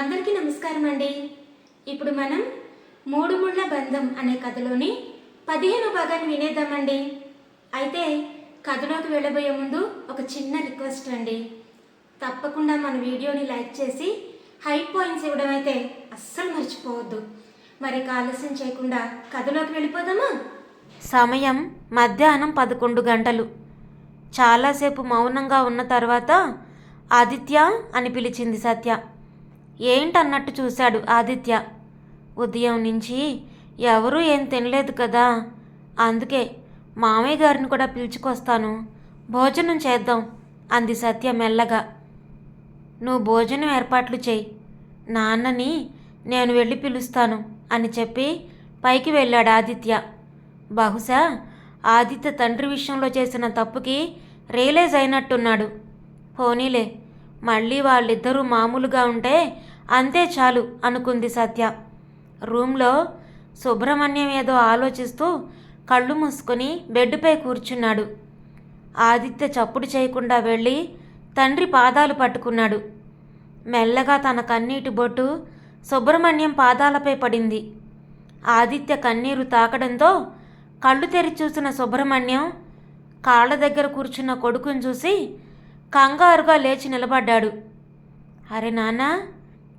అందరికీ నమస్కారం అండి. ఇప్పుడు మనం మూడు ముళ్ళ బంధం అనే కథలోని పదిహేను భాగాన్ని వినేద్దామండి. అయితే కథలోకి వెళ్ళబోయే ముందు ఒక చిన్న రిక్వెస్ట్ అండి. తప్పకుండా మన వీడియోని లైక్ చేసి హై పాయింట్స్ ఇవ్వడం అయితే అస్సలు మర్చిపోవద్దు. మరి ఆలస్యం చేయకుండా కథలోకి వెళ్ళిపోదామా? సమయం మధ్యాహ్నం పదకొండు గంటలు. చాలాసేపు మౌనంగా ఉన్న తర్వాత ఆదిత్య అని పిలిచింది సత్య. ఏంటన్నట్టు చూశాడు ఆదిత్య. ఉదయం నుంచి ఎవరూ ఏం తినలేదు కదా. అందుకే మామయ్య గారిని కూడా పిలుచుకొస్తాను. భోజనం చేద్దాం అంది సత్య మెల్లగా. నువ్వు భోజనం ఏర్పాట్లు చేయి. నాన్నని నేను వెళ్ళి పిలుస్తాను అని చెప్పి పైకి వెళ్ళాడు ఆదిత్య. బహుశా ఆదిత్య తండ్రి విషయంలో చేసిన తప్పుకి రియలైజ్ అయినట్టున్నాడు. పోనీలే మళ్ళీ వాళ్ళిద్దరూ మామూలుగా ఉంటే అంతే చాలు అనుకుంది సత్య. రూమ్లో సుబ్రహ్మణ్యం ఏదో ఆలోచిస్తూ కళ్ళు మూసుకొని బెడ్పై కూర్చున్నాడు. ఆదిత్య చప్పుడు చేయకుండా వెళ్ళి తండ్రి పాదాలు పట్టుకున్నాడు. మెల్లగా తన కన్నీటి బొట్టు సుబ్రహ్మణ్యం పాదాలపై పడింది. ఆదిత్య కన్నీరు తాకడంతో కళ్ళు తెరి చూసిన సుబ్రహ్మణ్యం కాళ్ళ దగ్గర కూర్చున్న కొడుకుని చూసి కంగారుగా లేచి నిలబడ్డాడు. అరే నాన్న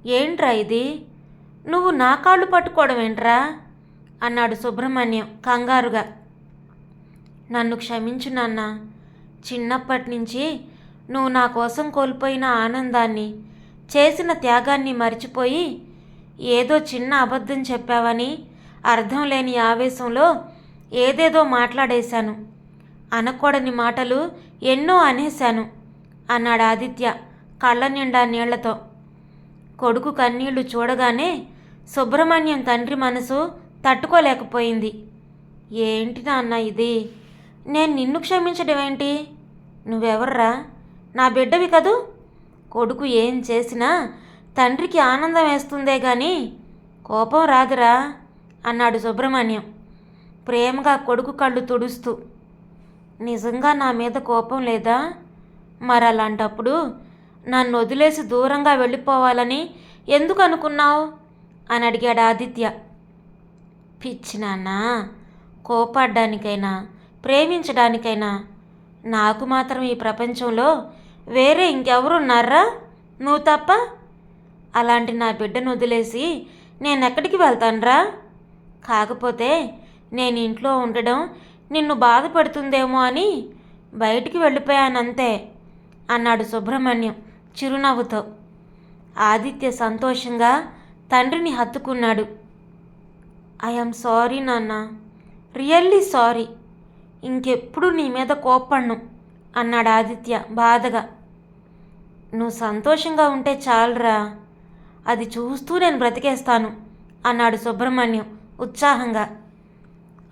ఏంట్రా ఇది? నువ్వు నా కాళ్ళు పట్టుకోవడం ఏంట్రా? అన్నాడు సుబ్రహ్మణ్యం కంగారుగా. నన్ను క్షమించు నాన్న. చిన్నప్పటి నుంచి నువ్వు నా కోసం కోల్పోయిన ఆనందాన్ని చేసిన త్యాగాన్ని మర్చిపోయి ఏదో చిన్న అబద్ధం చెప్పావని అర్థం లేని ఆవేశంలో ఏదేదో మాట్లాడేశాను. అనకూడని మాటలు ఎన్నో అనేశాను అన్నాడు ఆదిత్య కళ్ళ నిండా నీళ్ళతో. కొడుకు కన్నీళ్ళు చూడగానే సుబ్రహ్మణ్యం తండ్రి మనసు తట్టుకోలేకపోయింది. ఏంటి నాన్న ఇది? నేను నిన్ను క్షమించడం ఏంటి? నువ్వెవర్రా? నా బిడ్డవి కదూ? కొడుకు ఏం చేసినా తండ్రికి ఆనందం వేస్తుందే గాని కోపం రాదురా అన్నాడు సుబ్రహ్మణ్యం ప్రేమగా కొడుకు కళ్ళు తుడుస్తూ. నిజంగా నా మీద కోపం లేదా? మరి అలాంటప్పుడు నన్ను వదిలేసి దూరంగా వెళ్ళిపోవాలని ఎందుకు అనుకున్నావు అని అడిగాడు ఆదిత్య. పిచ్చి నాన్న కోపాడ్డానికైనా ప్రేమించడానికైనా నాకు మాత్రం ఈ ప్రపంచంలో వేరే ఇంకెవరున్నారా నువ్వు తప్ప? అలాంటి నా బిడ్డను వదిలేసి నేను ఎక్కడికి వెళ్తానురా? కాకపోతే నేను ఇంట్లో ఉండడం నిన్ను బాధపడుతుందేమో అని బయటికి వెళ్ళిపోయానంతే అన్నాడు సుబ్రహ్మణ్యం. చిరునవ్వుతో. ఆదిత్య సంతోషంగా తండ్రిని హత్తుకున్నాడు. ఐఎమ్ సారీ నాన్న. Really sorry. ఇంకెప్పుడు నీ మీద కోప్పడ్ను అన్నాడు ఆదిత్య బాధగా. నువ్వు సంతోషంగా ఉంటే చాలురా. అది చూస్తూ నేను బ్రతికేస్తాను అన్నాడు సుబ్రహ్మణ్యం ఉత్సాహంగా.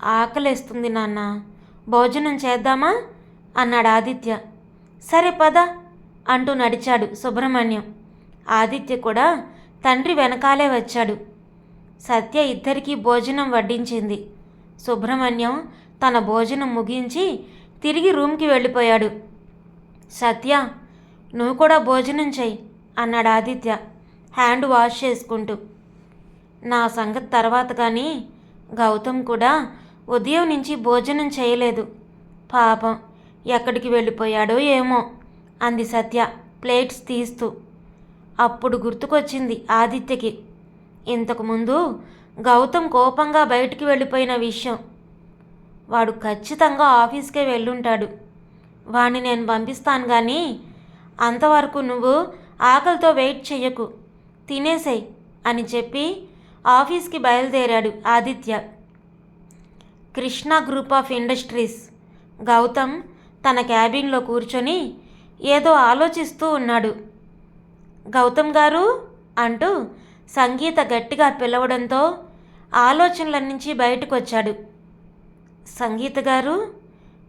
ఆకలేస్తుంది నాన్న. భోజనం చేద్దామా? అన్నాడు ఆదిత్య. సరే పద. అంటూ నడిచాడు సుబ్రహ్మణ్యం. ఆదిత్య కూడా తండ్రి వెనకాలే వచ్చాడు. సత్య ఇద్దరికీ భోజనం వడ్డించింది. సుబ్రహ్మణ్యం తన భోజనం ముగించి తిరిగి రూమ్కి వెళ్ళిపోయాడు. సత్య నువ్వు కూడా భోజనం చెయ్యి అన్నాడు ఆదిత్య హ్యాండ్ వాష్ చేసుకుంటూ. నా సంగతి తర్వాత కానీ గౌతమ్ కూడా ఉదయం నుంచి భోజనం చేయలేదు పాపం ఎక్కడికి వెళ్ళిపోయాడో ఏమో. అంది సత్య. ప్లేట్స్ తీస్తూ. అప్పుడు గుర్తుకొచ్చింది ఆదిత్యకి. ఇంతకుముందు గౌతమ్ కోపంగా బయటికి వెళ్ళిపోయిన విషయం. వాడు ఖచ్చితంగా ఆఫీస్కే వెళ్ళుంటాడు. వాణ్ణి నేను పంపిస్తాను కానీ అంతవరకు నువ్వు ఆకలితో వెయిట్ చెయ్యకు. తినేసేయ్ అని చెప్పి ఆఫీస్కి బయలుదేరాడు Aditya. Krishna group of industries. Gautam తన క్యాబిన్లో కూర్చొని ఏదో ఆలోచిస్తూ ఉన్నాడు. గౌతమ్ గారు? అంటూ సంగీత గట్టిగా పిలవడంతో ఆలోచనల నుంచి బయటకు వచ్చాడు సంగీత గారు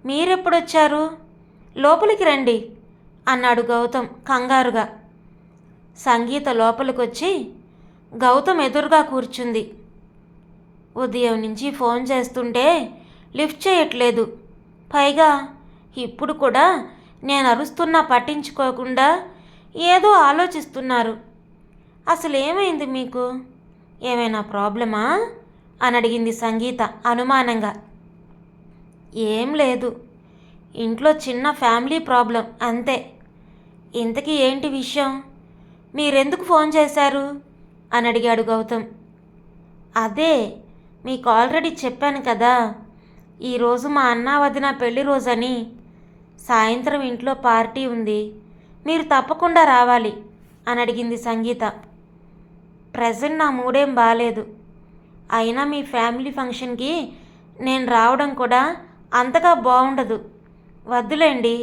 మీరెప్పుడొచ్చారు? లోపలికి రండి అన్నాడు గౌతమ్ కంగారుగా. సంగీత లోపలికొచ్చి గౌతమ్ ఎదురుగా కూర్చుంది. ఉదయం నుంచి ఫోన్ చేస్తుంటే లిఫ్ట్ చేయట్లేదు. పైగా ఇప్పుడు కూడా నేను అరుస్తున్నా పట్టించుకోకుండా ఏదో ఆలోచిస్తున్నారు. అసలు ఏమైంది మీకు? ఏమైనా ప్రాబ్లమా? అని అడిగింది సంగీత అనుమానంగా. ఏం లేదు. ఇంట్లో చిన్న ఫ్యామిలీ ప్రాబ్లం అంతే. ఇంతకీ ఏంటి విషయం? మీరెందుకు ఫోన్ చేశారు? అని అడిగాడు గౌతమ్. అదే మీకు ఆల్రెడీ చెప్పాను కదా. ఈరోజు మా అన్న వదిన పెళ్ళి రోజని సాయంత్రం ఇంట్లో పార్టీ ఉంది. మీరు తప్పకుండా రావాలి అని అడిగింది సంగీత. ప్రజెంట్ నా మూడేం బాగాలేదు అయినా మీ ఫ్యామిలీ ఫంక్షన్కి నేను రావడం కూడా అంతగా బాగుండదు వద్దులేండి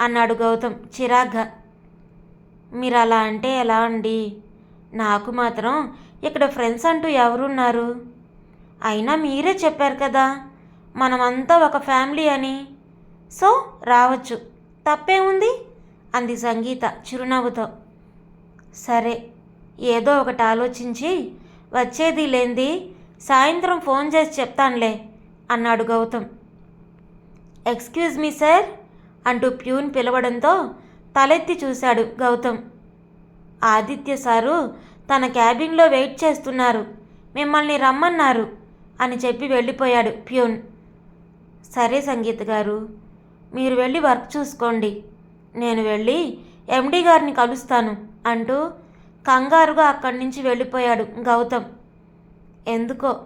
అన్నాడు గౌతమ్ చిరాగ్గా. మీరు అలా అంటే ఎలా అండి? నాకు మాత్రం ఇక్కడ ఫ్రెండ్స్ అంటూ ఎవరున్నారు? అయినా మీరే చెప్పారు కదా మనమంతా ఒక ఫ్యామిలీ అని. సో రావచ్చు. తప్పేముంది? అంది సంగీత చిరునవ్వుతో. సరే ఏదో ఒకటి ఆలోచించి వచ్చేది లేంది సాయంత్రం ఫోన్ చేసి చెప్తానులే అన్నాడు గౌతమ్. ఎక్స్క్యూజ్ మీ సార్ అంటూ ప్యూన్ పిలవడంతో తలెత్తి చూశాడు గౌతమ్. ఆదిత్య సారు తన క్యాబిన్లో వెయిట్ చేస్తున్నారు మిమ్మల్ని రమ్మన్నారు అని చెప్పి వెళ్ళిపోయాడు ప్యూన్. సరే సంగీత గారు మీరు వెళ్ళి వర్క్ చూసుకోండి. నేను వెళ్ళి ఎండి గారిని కలుస్తాను అంటూ కంగారుగా అక్కడి నుంచి వెళ్ళిపోయాడు గౌతమ్. ఎందుకో?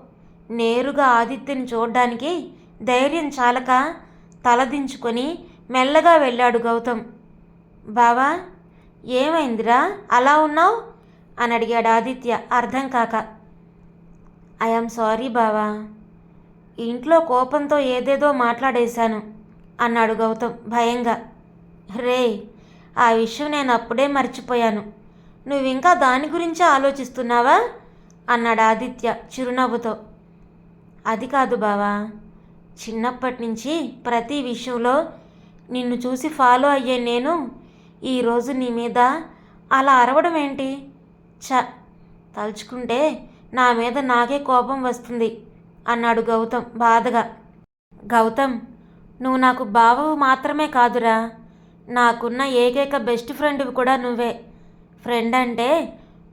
నేరుగా ఆదిత్యని చూడ్డానికి ధైర్యం చాలక తలదించుకొని మెల్లగా వెళ్ళాడు గౌతమ్. బావా ఏమైందిరా? అలా ఉన్నావు? అని అడిగాడు ఆదిత్య అర్థం కాక. ఐఎమ్ సారీ బావా. ఇంట్లో కోపంతో ఏదేదో మాట్లాడేశాను. అన్నాడు గౌతమ్ భయంగా. రే ఆ విషయం నేను అప్పుడే మర్చిపోయాను. నువ్వింకా దాని గురించే ఆలోచిస్తున్నావా? అన్నాడు ఆదిత్య చిరునవ్వుతో. అది కాదు బావా. చిన్నప్పటి నుంచి ప్రతి విషయంలో నిన్ను చూసి ఫాలో అయ్యే నేను ఈరోజు నీ మీద అలా అరవడం ఏంటి? చ తలుచుకుంటే నా మీద నాకే కోపం వస్తుంది అన్నాడు గౌతమ్ బాధగా. గౌతమ్ నువ్వు నాకు బావవు మాత్రమే కాదురా. నాకున్న ఏకైక బెస్ట్ ఫ్రెండ్వి కూడా నువ్వే. ఫ్రెండ్ అంటే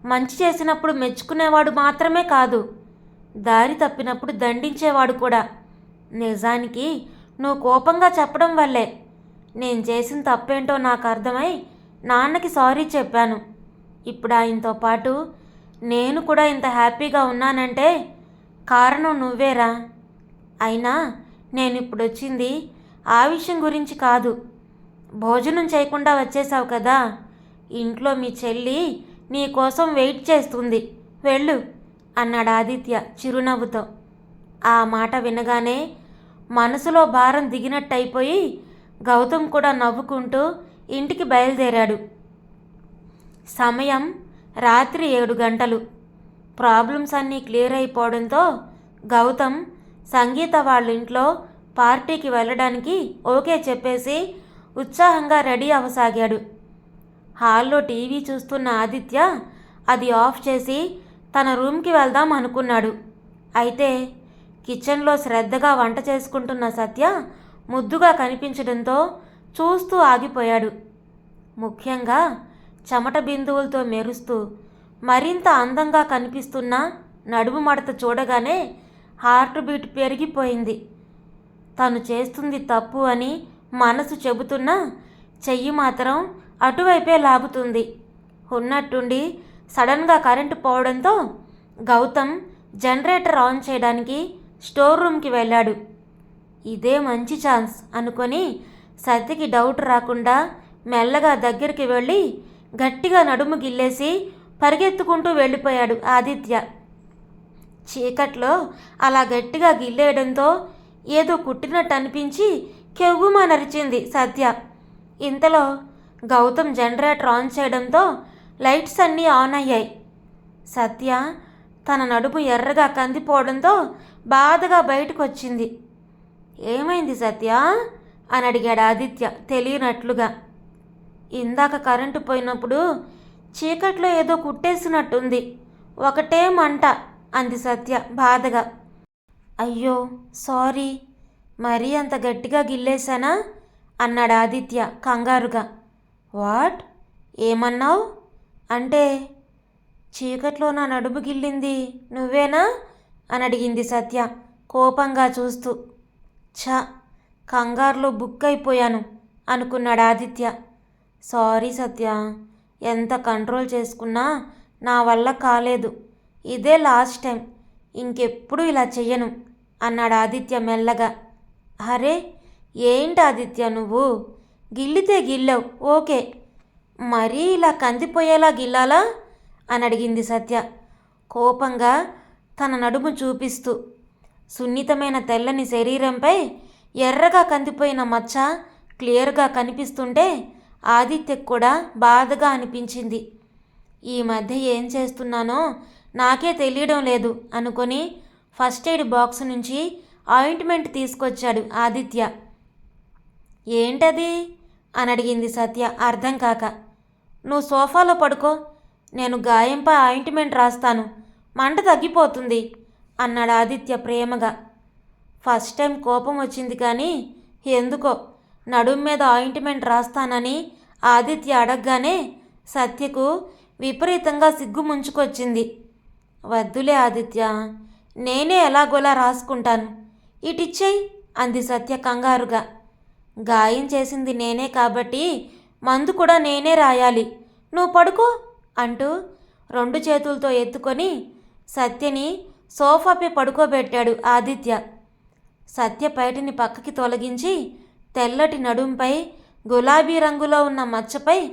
మంచి చేసినప్పుడు మెచ్చుకునేవాడు మాత్రమే కాదు దారి తప్పినప్పుడు దండించేవాడు కూడా. నిజానికి నువ్వు కోపంగా చెప్పడం వల్లే. నేను చేసిన తప్పేంటో నాకు అర్థమై నాన్నకి సారీ చెప్పాను. ఇప్పుడు ఆయనతో పాటు నేను కూడా ఇంత హ్యాపీగా ఉన్నానంటే కారణం నువ్వేరా. అయినా నేను ఇప్పుడు వచ్చింది ఆ విషయం గురించి కాదు. భోజనం చేయకుండా వచ్చేసావు కదా. ఇంట్లో మీ చెల్లి నీ కోసం వెయిట్ చేస్తుంది. వెళ్ళు అన్నాడు ఆదిత్య చిరునవ్వుతో. ఆ మాట వినగానే మనసులో భారం దిగినట్టయిపోయి గౌతమ్ కూడా నవ్వుకుంటూ ఇంటికి బయలుదేరాడు. సమయం రాత్రి ఏడు గంటలు. ప్రాబ్లమ్స్ అన్నీ క్లియర్ అయిపోవడంతో గౌతమ్ సంగీత వాళ్ళ ఇంట్లో పార్టీకి వెళ్ళడానికి ఓకే చెప్పేసి ఉత్సాహంగా రెడీ అవ్వసాగాడు హాల్లో టీవీ చూస్తున్న ఆదిత్య అది ఆఫ్ చేసి తన రూమ్కి వెళ్దాం అనుకున్నాడు. అయితే కిచెన్లో శ్రద్ధగా వంట చేసుకుంటున్న సత్య ముద్దుగా కనిపించడంతో చూస్తూ ఆగిపోయాడు. ముఖ్యంగా చెమట బిందువులతో మెరుస్తూ మరింత అందంగా కనిపిస్తున్న నడుము మడత చూడగానే హార్ట్ బీట్ పెరిగిపోయింది. తను చేస్తుంది తప్పు అని మనసు చెబుతున్నా చెయ్యి మాత్రం అటువైపే లాగుతుంది. ఉన్నట్టుండి సడన్గా కరెంటు పోవడంతో గౌతమ్ జనరేటర్ ఆన్ చేయడానికి స్టోర్ రూమ్కి వెళ్ళాడు. ఇదే మంచి ఛాన్స్ అనుకొని సత్యకి డౌట్ రాకుండా మెల్లగా దగ్గరికి వెళ్ళి గట్టిగా నడుము గిల్లేసి పరిగెత్తుకుంటూ వెళ్ళిపోయాడు ఆదిత్య. చీకట్లో అలా గట్టిగా గిల్లేయడంతో ఏదో కుట్టినట్టు అనిపించి కెవ్వుమనరిచింది సత్య. ఇంతలో గౌతమ్ జనరేటర్ ఆన్ చేయడంతో లైట్స్ అన్నీ ఆన్ అయ్యాయి. సత్య తన నడుము ఎర్రగా కందిపోవడంతో బాధగా బయటకు వచ్చింది ఏమైంది సత్య? అని అడిగాడు ఆదిత్య తెలియనట్లుగా. ఇందాక కరెంటు పోయినప్పుడు చీకట్లో ఏదో కుట్టేసినట్టుంది. ఒకటే మంట. అంది సత్య బాధగా. అయ్యో సారీ మరీ అంత గట్టిగా గిల్లేశానా? అన్నాడు ఆదిత్య కంగారుగా. వాట్? ఏమన్నావు? అంటే చీకట్లో నా నడుము గిల్లింది నువ్వేనా? అని అడిగింది సత్య కోపంగా చూస్తూ. ఛ కంగారులో బుక్ అయిపోయాను అనుకున్నాడు ఆదిత్య. సారీ సత్య ఎంత కంట్రోల్ చేసుకున్నా నా వల్ల కాలేదు. ఇదే లాస్ట్ టైం. ఇంకెప్పుడు ఇలా చెయ్యను అన్నాడు ఆదిత్య మెల్లగా. అరే ఏంటి ఆదిత్య నువ్వు? గిల్లితే గిల్లవు ఓకే. మరీ ఇలా కందిపోయేలా గిల్లాలా? అని అడిగింది సత్య. కోపంగా తన నడుము చూపిస్తూ. సున్నితమైన తెల్లని శరీరంపై ఎర్రగా కందిపోయిన మచ్చ క్లియర్గా కనిపిస్తుంటే ఆదిత్యకు కూడా బాధగా అనిపించింది. ఈ మధ్య ఏం చేస్తున్నానో నాకే తెలియడం లేదు అనుకొని ఫస్ట్ ఎయిడ్ బాక్స్ నుంచి ఆయింట్మెంట్ తీసుకొచ్చాడు ఆదిత్య. ఏంటది? అని అడిగింది సత్య అర్థం కాక. నువ్వు సోఫాలో పడుకో నేను గాయంపై ఆయింట్మెంట్ రాస్తాను. మంట తగ్గిపోతుంది అన్నాడు ఆదిత్య ప్రేమగా. ఫస్ట్ టైం కోపం వచ్చింది కానీ ఎందుకో నడుం మీద ఆయింట్మెంట్ రాస్తానని ఆదిత్య అడగగానే సత్యకు విపరీతంగా సిగ్గు ముంచుకొచ్చింది. వద్దులే ఆదిత్య నేనే ఎలాగోలా రాసుకుంటాను. ఇటిచ్చేయి అంది సత్య కంగారుగా. గాయం చేసింది నేనే కాబట్టి మందు కూడా నేనే రాయాలి. నువ్వు పడుకో అంటూ రెండు చేతులతో ఎత్తుకొని సత్యని సోఫాపై పడుకోబెట్టాడు ఆదిత్య. సత్య పైటిని పక్కకి తొలగించి తెల్లటి నడుంపై గులాబీ రంగులో ఉన్న మచ్చపై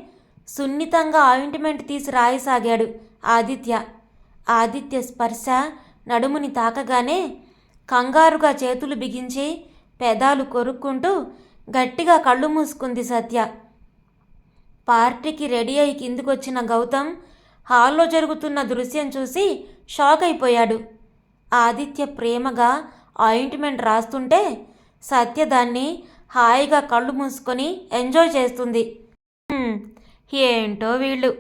సున్నితంగా ఆయింట్మెంట్ తీసి రాయసాగాడు ఆదిత్య. ఆదిత్య స్పర్శ నడుముని తాకగానే కంగారుగా చేతులు బిగించి పెదాలు కొరుక్కుంటూ గట్టిగా కళ్ళు మూసుకుంది సత్య. పార్టీకి రెడీ అయి కిందికొచ్చిన గౌతమ్ హాల్లో జరుగుతున్న దృశ్యం చూసి షాక్ అయిపోయాడు. ఆదిత్య ప్రేమగా ఆయింట్మెంట్ రాస్తుంటే సత్య దాన్ని హాయిగా కళ్ళు మూసుకొని ఎంజాయ్ చేస్తుంది. ఏంటో వీళ్ళు?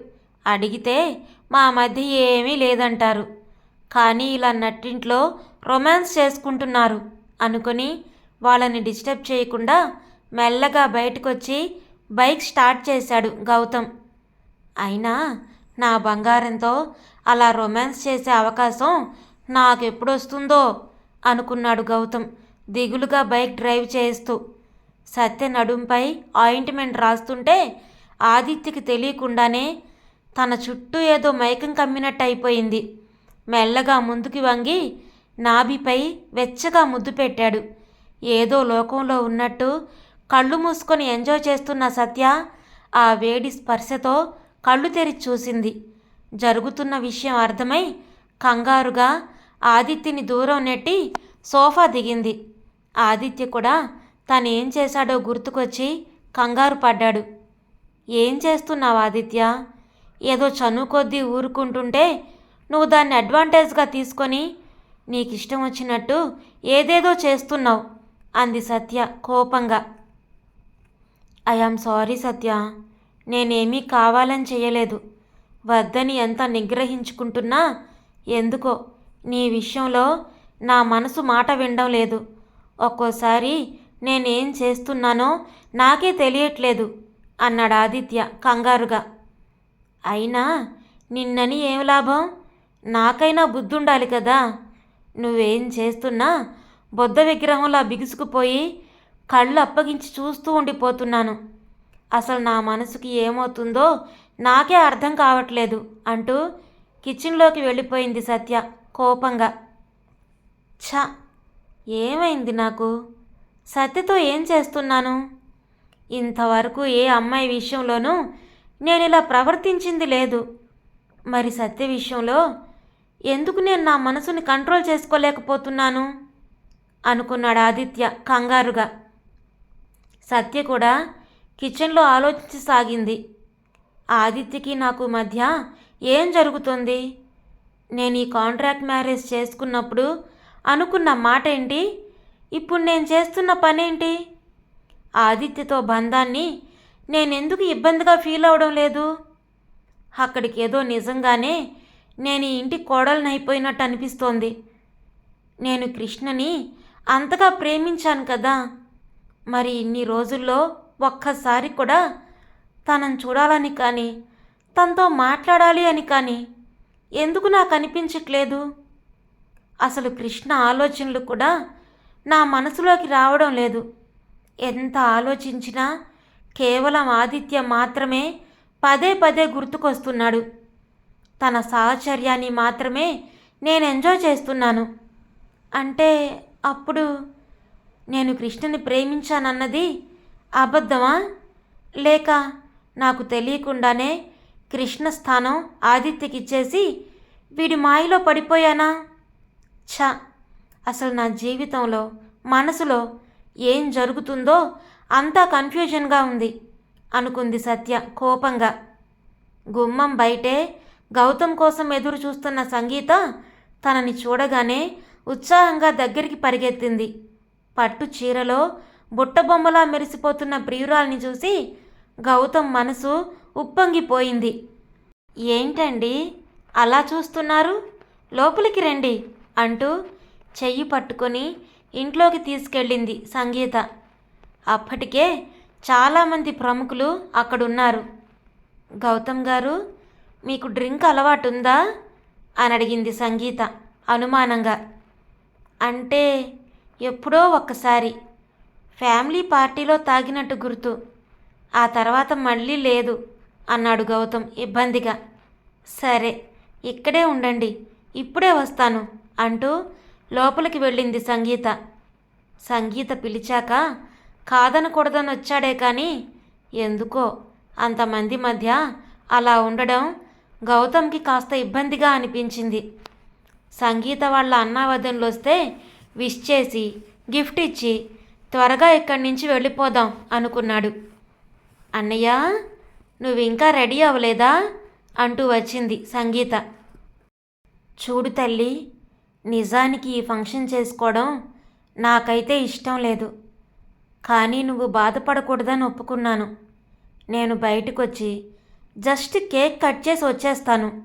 అడిగితే మా మధ్య ఏమీ లేదంటారు. కానీ ఇలా నట్టింట్లో రొమాన్స్ చేసుకుంటున్నారు అనుకొని వాళ్ళని డిస్టర్బ్ చేయకుండా మెల్లగా బయటకొచ్చి బైక్ స్టార్ట్ చేశాడు గౌతమ్. అయినా నా బంగారంతో అలా రొమాన్స్ చేసే అవకాశం నాకెప్పుడొస్తుందో అనుకున్నాడు గౌతమ్ దిగులుగా బైక్ డ్రైవ్ చేస్తూ. సత్య నడుంపై ఆయింట్మెంట్ రాస్తుంటే ఆదిత్యకి తెలియకుండానే తన చుట్టూ ఏదో మైకం కమ్మినట్టు అయిపోయింది. మెల్లగా ముందుకి వంగి నాభిపై వెచ్చగా ముద్దు పెట్టాడు. ఏదో లోకంలో ఉన్నట్టు కళ్ళు మూసుకొని ఎంజాయ్ చేస్తున్న సత్య ఆ వేడి స్పర్శతో కళ్ళు తెరిచి చూసింది. జరుగుతున్న విషయం అర్థమై కంగారుగా ఆదిత్యని దూరం నెట్టి సోఫా దిగింది. ఆదిత్య కూడా తను ఏం చేశాడో గుర్తుకొచ్చి కంగారు పడ్డాడు. ఏం చేస్తున్నావు ఆదిత్య? ఏదో చనువు కొద్దీ ఊరుకుంటుంటే నువ్వు దాన్ని అడ్వాంటేజ్గా తీసుకొని నీకు ఇష్టం వచ్చినట్టు ఏదేదో చేస్తున్నావు అంది సత్య కోపంగా. I am sorry Satya. నేనేమీ కావాలని చేయలేదు వద్దని ఎంత నిగ్రహించుకుంటున్నా ఎందుకో నీ విషయంలో నా మనసు మాట వినడం లేదు. ఒక్కోసారి నేనేం చేస్తున్నానో నాకే తెలియట్లేదు అన్నాడు ఆదిత్య కంగారుగా. అయినా నిన్నని ఏం లాభం? నాకైనా బుద్ధుండాలి కదా. నువ్వేం చేస్తున్నా బొద్ద విగ్రహంలా బిగుసుకుపోయి కళ్ళు అప్పగించి చూస్తూ ఉండిపోతున్నాను. అసలు నా మనసుకి ఏమవుతుందో నాకే అర్థం కావట్లేదు అంటూ కిచెన్లోకి వెళ్ళిపోయింది సత్య కోపంగా. ఛ! ఏమైంది నాకు? సత్యతో ఏం చేస్తున్నాను? ఇంతవరకు ఏ అమ్మాయి విషయంలోనూ నేను ఇలా ప్రవర్తించింది లేదు. మరి సత్య విషయంలో ఎందుకు నేను నా మనసుని కంట్రోల్ చేసుకోలేకపోతున్నాను? అనుకున్నాడు ఆదిత్య కంగారుగా. సత్య కూడా కిచెన్లో ఆలోచించసాగింది. ఆదిత్యకి నాకు మధ్య ఏం జరుగుతుంది? నేను ఈ కాంట్రాక్ట్ మ్యారేజ్ చేసుకున్నప్పుడు అనుకున్న మాట ఏంటి? ఇప్పుడు నేను చేస్తున్న పనేంటి? ఆదిత్యతో బంధాన్ని నేనెందుకు ఇబ్బందిగా ఫీల్ అవడం లేదు? అక్కడికి ఏదో నిజంగానే నేను ఈ ఇంటి కోడలనైపోయినట్టు అయిపోయినట్టు అనిపిస్తోంది. నేను కృష్ణని అంతగా ప్రేమించాను కదా. మరి ఇన్ని రోజుల్లో ఒక్కసారి కూడా తనను చూడాలని కానీ తనతో మాట్లాడాలి అని కానీ ఎందుకు నాకు అనిపించట్లేదు? అసలు కృష్ణ ఆలోచనలు కూడా నా మనసులోకి రావడం లేదు. ఎంత ఆలోచించినా కేవలం ఆదిత్య మాత్రమే పదే పదే గుర్తుకొస్తున్నాడు. తన సాహచర్యాన్ని మాత్రమే నేను ఎంజాయ్ చేస్తున్నాను. అంటే అప్పుడు నేను కృష్ణని ప్రేమించానన్నది అబద్ధమా? లేక నాకు తెలియకుండానే కృష్ణ స్థానం ఆదిత్యకిచ్చేసి వీడి మాయలో పడిపోయానా? ఛ! అసలు నా జీవితంలో మనసులో ఏం జరుగుతుందో అంతా కన్ఫ్యూజన్గా ఉంది అనుకుంది సత్య కోపంగా. గుమ్మం బయటే గౌతమ్ కోసం ఎదురు చూస్తున్న సంగీత తనని చూడగానే ఉత్సాహంగా దగ్గరికి పరిగెత్తింది. పట్టు చీరలో బుట్టబొమ్మలా మెరిసిపోతున్న ప్రియురాల్ని చూసి గౌతమ్ మనసు ఉప్పొంగిపోయింది. ఏంటండి అలా చూస్తున్నారు? లోపలికి రండి అంటూ చెయ్యి పట్టుకొని ఇంట్లోకి తీసుకెళ్ళింది సంగీత. అప్పటికే చాలామంది ప్రముఖులు అక్కడున్నారు. గౌతమ్ గారు మీకు డ్రింక్ అలవాటు ఉందా అని అడిగింది సంగీత అనుమానంగా. అంటే ఎప్పుడో ఒక్కసారి. ఫ్యామిలీ పార్టీలో తాగినట్టు గుర్తు. ఆ తర్వాత మళ్ళీ లేదు అన్నాడు గౌతమ్ ఇబ్బందిగా. సరే ఇక్కడే ఉండండి ఇప్పుడే వస్తాను అంటూ లోపలికి వెళ్ళింది సంగీత. సంగీత పిలిచాక కాదనకూడదని వచ్చాడే కానీ ఎందుకో? అంతమంది మధ్య అలా ఉండడం గౌతమ్కి కాస్త ఇబ్బందిగా అనిపించింది. సంగీత వాళ్ళ అన్నావదనులు వస్తే విష్ చేసి గిఫ్ట్ ఇచ్చి త్వరగా ఇక్కడి నుంచి వెళ్ళిపోదాం అనుకున్నాడు. అన్నయ్య నువ్వు ఇంకా రెడీ అవ్వలేదా? అంటూ వచ్చింది సంగీత. చూడు తల్లి నిజానికి ఈ ఫంక్షన్ చేసుకోవడం నాకైతే ఇష్టం లేదు. కానీ నువ్వు బాధపడకూడదని ఒప్పుకున్నాను. నేను బయటకొచ్చి జస్ట్ కేక్ కట్ చేసి వచ్చేస్తాను.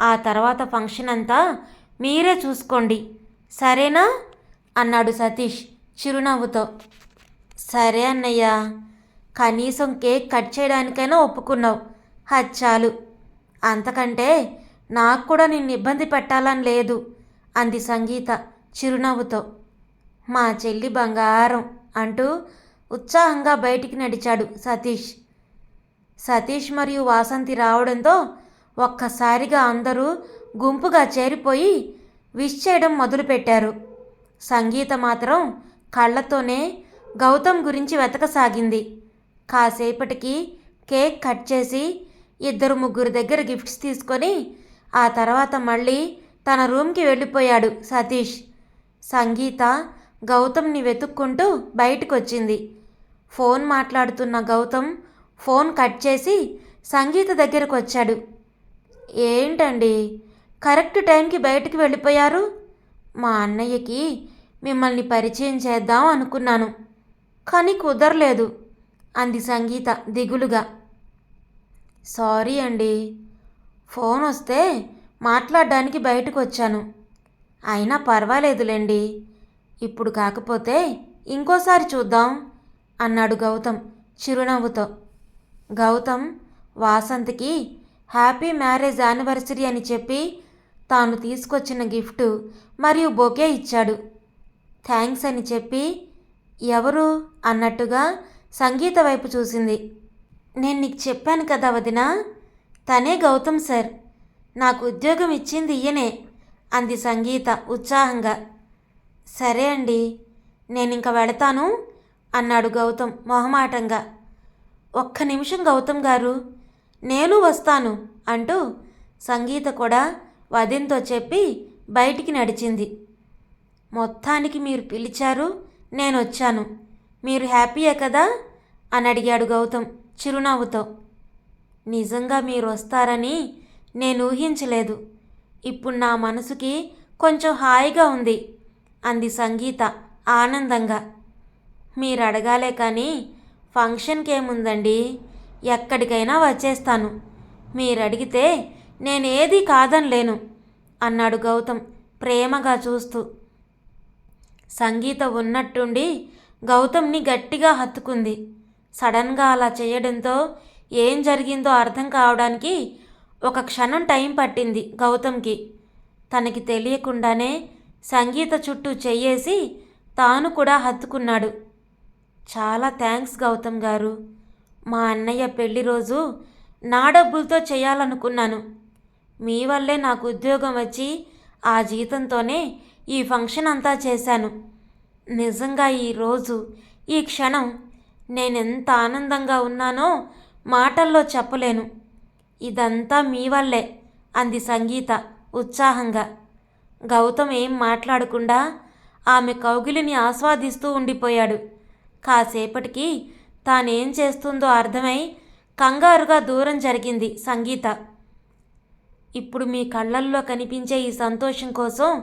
ఆ తర్వాత ఫంక్షన్ అంతా మీరే చూసుకోండి. సరేనా? అన్నాడు సతీష్ చిరునవ్వుతో. సరే అన్నయ్య కనీసం కేక్ కట్ చేయడానికైనా ఒప్పుకున్నావు. హచ్చాలు. అంతకంటే నాకు కూడా నిన్ను ఇబ్బంది పెట్టాలని లేదు అంది సంగీత చిరునవ్వుతో. మా చెల్లి బంగారం. అంటూ ఉత్సాహంగా బయటికి నడిచాడు సతీష్. సతీష్ మరియు వాసంతి రావడంతో ఒక్కసారిగా అందరూ గుంపుగా చేరిపోయి విష్ చేయడం మొదలుపెట్టారు. సంగీత మాత్రం కళ్ళతోనే గౌతమ్ గురించి వెతకసాగింది. కాసేపటికి కేక్ కట్ చేసి ఇద్దరు ముగ్గురు దగ్గర గిఫ్ట్స్ తీసుకొని ఆ తర్వాత మళ్ళీ తన రూమ్కి వెళ్ళిపోయాడు సతీష్. సంగీత గౌతమ్ని వెతుక్కుంటూ బయటకొచ్చింది. ఫోన్ మాట్లాడుతున్న గౌతమ్ ఫోన్ కట్ చేసి సంగీత దగ్గరకు వచ్చాడు ఏంటండి? కరెక్ట్ టైంకి బయటికి వెళ్ళిపోయారు? మా అన్నయ్యకి మిమ్మల్ని పరిచయం చేద్దాం అనుకున్నాను కానీ కుదరలేదు అంది సంగీత దిగులుగా. సారీ అండి. ఫోన్ వస్తే మాట్లాడడానికి బయటకు వచ్చాను అయినా పర్వాలేదులేండి. ఇప్పుడు కాకపోతే ఇంకోసారి చూద్దాం అన్నాడు గౌతమ్ చిరునవ్వుతో. గౌతమ్ వాసంత్కి హ్యాపీ మ్యారేజ్ యానివర్సరీ అని చెప్పి తాను తీసుకొచ్చిన గిఫ్ట్ మరియు బొకే ఇచ్చాడు. థ్యాంక్స్ అని చెప్పి ఎవరు అన్నట్టుగా సంగీత వైపు చూసింది. నేను నీకు చెప్పాను కదా వదిన తనే గౌతమ్ సార్. నాకు ఉద్యోగం ఇచ్చింది ఈయనే అంది సంగీత ఉత్సాహంగా. సరే అండి నేను ఇంక వెళతాను అన్నాడు గౌతమ్ మొహమాటంగా. ఒక్క నిమిషం గౌతమ్ గారు నేను వస్తాను అంటూ సంగీత కూడా వదిన్తో చెప్పి బయటికి నడిచింది. మొత్తానికి మీరు పిలిచారు నేను వచ్చాను మీరు హ్యాపీయే కదా? అని అడిగాడు గౌతమ్ చిరునవ్వుతో. నిజంగా మీరు వస్తారని నేను ఊహించలేదు. ఇప్పుడు నా మనసుకి కొంచెం హాయిగా ఉంది. అంది సంగీత ఆనందంగా. మీరు అడగాలే కానీ ఫంక్షన్కి ఏముందండి ఎక్కడికైనా వచ్చేస్తాను. మీరు అడిగితే నేనేది కాదనలేను అన్నాడు గౌతమ్ ప్రేమగా చూస్తూ. సంగీత ఉన్నట్టుండి గౌతమ్ని గట్టిగా హత్తుకుంది. సడన్గా అలా చేయడంతో ఏం జరిగిందో అర్థం కావడానికి ఒక క్షణం టైం పట్టింది గౌతమ్కి. తనకి తెలియకుండానే సంగీత చుట్టూ చెయ్యేసి తాను కూడా హత్తుకున్నాడు. చాలా థ్యాంక్స్ గౌతమ్ గారు. మా అన్నయ్య పెళ్ళి రోజు నా డబ్బులతో చేయాలనుకున్నాను. మీ వల్లే నాకు ఉద్యోగం వచ్చి ఆ జీతంతోనే ఈ ఫంక్షన్ అంతా చేశాను. నిజంగా ఈ రోజు ఈ క్షణం నేనెంత ఆనందంగా ఉన్నానో మాటల్లో చెప్పలేను. ఇదంతా మీ వల్లే అంది సంగీత ఉత్సాహంగా. గౌతమ్ ఏం మాట్లాడకుండా ఆమె కౌగిలిని ఆస్వాదిస్తూ ఉండిపోయాడు. కాసేపటికి తానేం చేస్తుందో అర్థమై కంగారుగా దూరం జరిగింది సంగీత. ఇప్పుడు మీ కళ్ళల్లో కనిపించే ఈ సంతోషం కోసం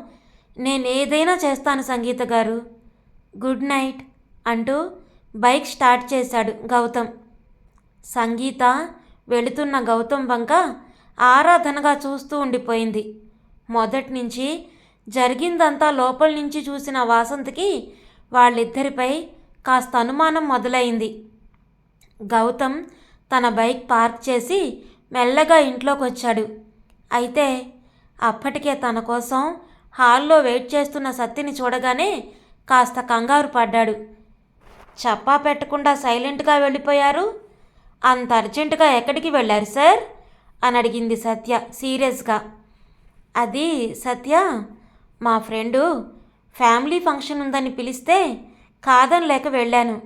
నేనేదైనా చేస్తాను సంగీత గారు. గుడ్ నైట్ అంటూ బైక్ స్టార్ట్ చేశాడు గౌతమ్. సంగీత వెళుతున్న గౌతమ్ వంక ఆరాధనగా చూస్తూ ఉండిపోయింది. మొదటి నుంచి జరిగిందంతా లోపల నుంచి చూసిన వాసంత్కి వాళ్ళిద్దరిపై కాస్త అనుమానం మొదలైంది. గౌతమ్ తన బైక్ పార్క్ చేసి మెల్లగా ఇంట్లోకి వచ్చాడు అయితే అప్పటికే తన కోసం హాల్లో వెయిట్ చేస్తున్న సత్తిని చూడగానే కాస్త కంగారు పడ్డాడు. చప్పా పెట్టకుండా సైలెంట్గా వెళ్ళిపోయారు? అంత అర్జెంటుగా ఎక్కడికి వెళ్ళారు సార్? అని అడిగింది సత్య సీరియస్గా. అది సత్య మా ఫ్రెండు ఫ్యామిలీ ఫంక్షన్ ఉందని పిలిస్తే కాదని లేక వెళ్ళాను.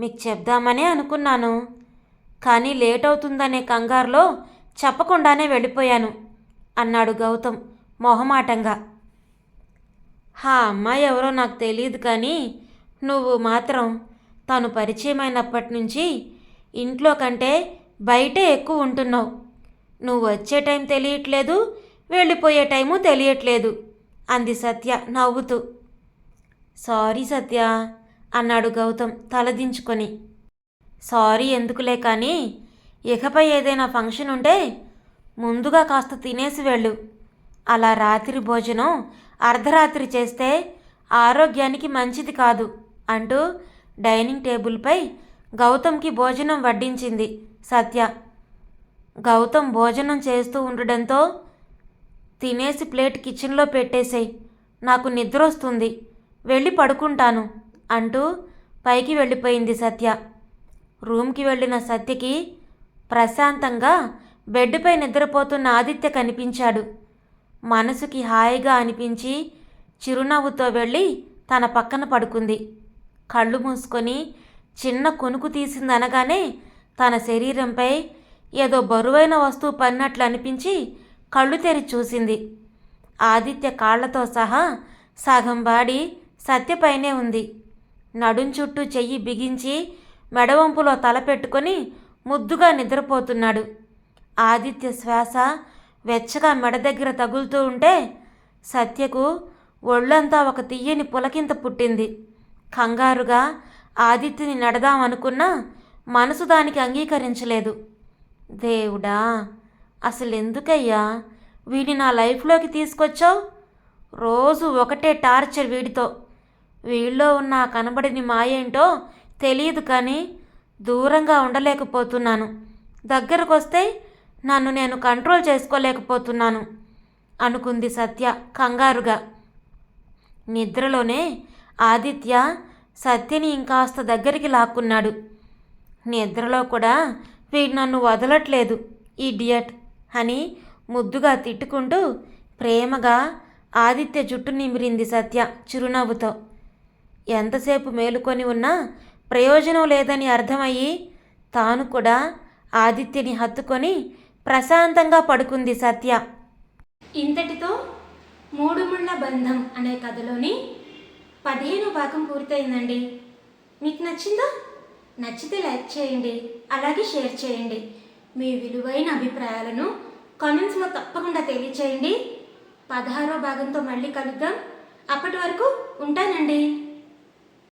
మీకు చెప్దామనే అనుకున్నాను. కానీ లేట్ అవుతుందనే కంగారులో చెప్పకుండానే వెళ్ళిపోయాను అన్నాడు గౌతమ్ మొహమాటంగా. హా అమ్మాయి ఎవరో నాకు తెలియదు కానీ నువ్వు మాత్రం తను పరిచయమైనప్పటి నుంచి ఇంట్లో కంటే బయటే ఎక్కువ ఉంటున్నావు. నువ్వు వచ్చే టైం తెలియట్లేదు వెళ్ళిపోయే టైము తెలియట్లేదు. అంది సత్య నవ్వుతూ. సారీ సత్య అన్నాడు గౌతమ్ తలదించుకొని. సారీ ఎందుకులే కానీ ఇకపై ఏదైనా ఫంక్షన్ ఉంటే ముందుగా కాస్త తినేసి వెళ్ళు. అలా రాత్రి భోజనం అర్ధరాత్రి చేస్తే ఆరోగ్యానికి మంచిది కాదు అంటూ డైనింగ్ టేబుల్పై గౌతమ్కి భోజనం వడ్డించింది సత్య. గౌతమ్ భోజనం చేస్తూ ఉండడంతో తినేసి ప్లేట్ కిచెన్లో పెట్టేసేయ్. నాకు నిద్ర వస్తుంది వెళ్ళి పడుకుంటాను అంటూ పైకి వెళ్ళిపోయింది సత్య. రూమ్కి వెళ్ళిన సత్యకి ప్రశాంతంగా బెడ్పై నిద్రపోతున్న ఆదిత్య కనిపించాడు. మనసుకి హాయిగా అనిపించి చిరునవ్వుతో వెళ్ళి తన పక్కన పడుకుంది. కళ్ళు మూసుకొని చిన్న కొనుకు తీసిందనగానే తన శరీరంపై ఏదో బరువైన వస్తువు పడినట్లు అనిపించి కళ్ళు తెరి చూసింది. ఆదిత్య కాళ్ళతో సహా సగం బాడి సత్యపైనే ఉంది. నడుం చుట్టూ చెయ్యి బిగించి మెడవంపులో తల పెట్టుకొని ముద్దుగా నిద్రపోతున్నాడు. ఆదిత్య శ్వాస వెచ్చగా మెడ దగ్గర తగులుతూ ఉంటే సత్యకు ఒళ్ళంతా ఒక తీయని పులకింత పుట్టింది. కంగారుగా ఆదిత్యని నడదామనుకున్నా మనసు దానికి అంగీకరించలేదు. దేవుడా అసలు ఎందుకయ్యా వీడిని నా లైఫ్లోకి తీసుకొచ్చావు? రోజు ఒకటే టార్చర్ వీడితో. వీళ్ళలో ఉన్న ఆ కనబడిని మాయేంటో తెలియదు కానీ దూరంగా ఉండలేకపోతున్నాను. దగ్గరకు వస్తే నన్ను నేను కంట్రోల్ చేసుకోలేకపోతున్నాను అనుకుంది సత్య కంగారుగా. నిద్రలోనే ఆదిత్య సత్యని ఇంకాస్త దగ్గరికి లాక్కున్నాడు. నిద్రలో కూడా వీడు నన్ను వదలట్లేదు ఇడియట్. అని ముద్దుగా తిట్టుకుంటూ ప్రేమగా ఆదిత్య జుట్టు నిమిరింది సత్య చిరునవ్వుతో. ఎంతసేపు మేలుకొని ఉన్నా ప్రయోజనం లేదని అర్థమయ్యి తాను కూడా ఆదిత్యని హత్తుకొని ప్రశాంతంగా పడుకుంది సత్య. ఇంతటితో మూడు ముళ్ళ బంధం అనే కథలోని పదిహేను భాగం పూర్తయిందండి. మీకు నచ్చిందా? నచ్చితే లైక్ చేయండి అలాగే షేర్ చేయండి. మీ విలువైన అభిప్రాయాలను కామెంట్స్లో తప్పకుండా తెలియచేయండి. పదహారో భాగంతో మళ్ళీ కలుద్దాం. అప్పటి వరకు ఉంటానండి.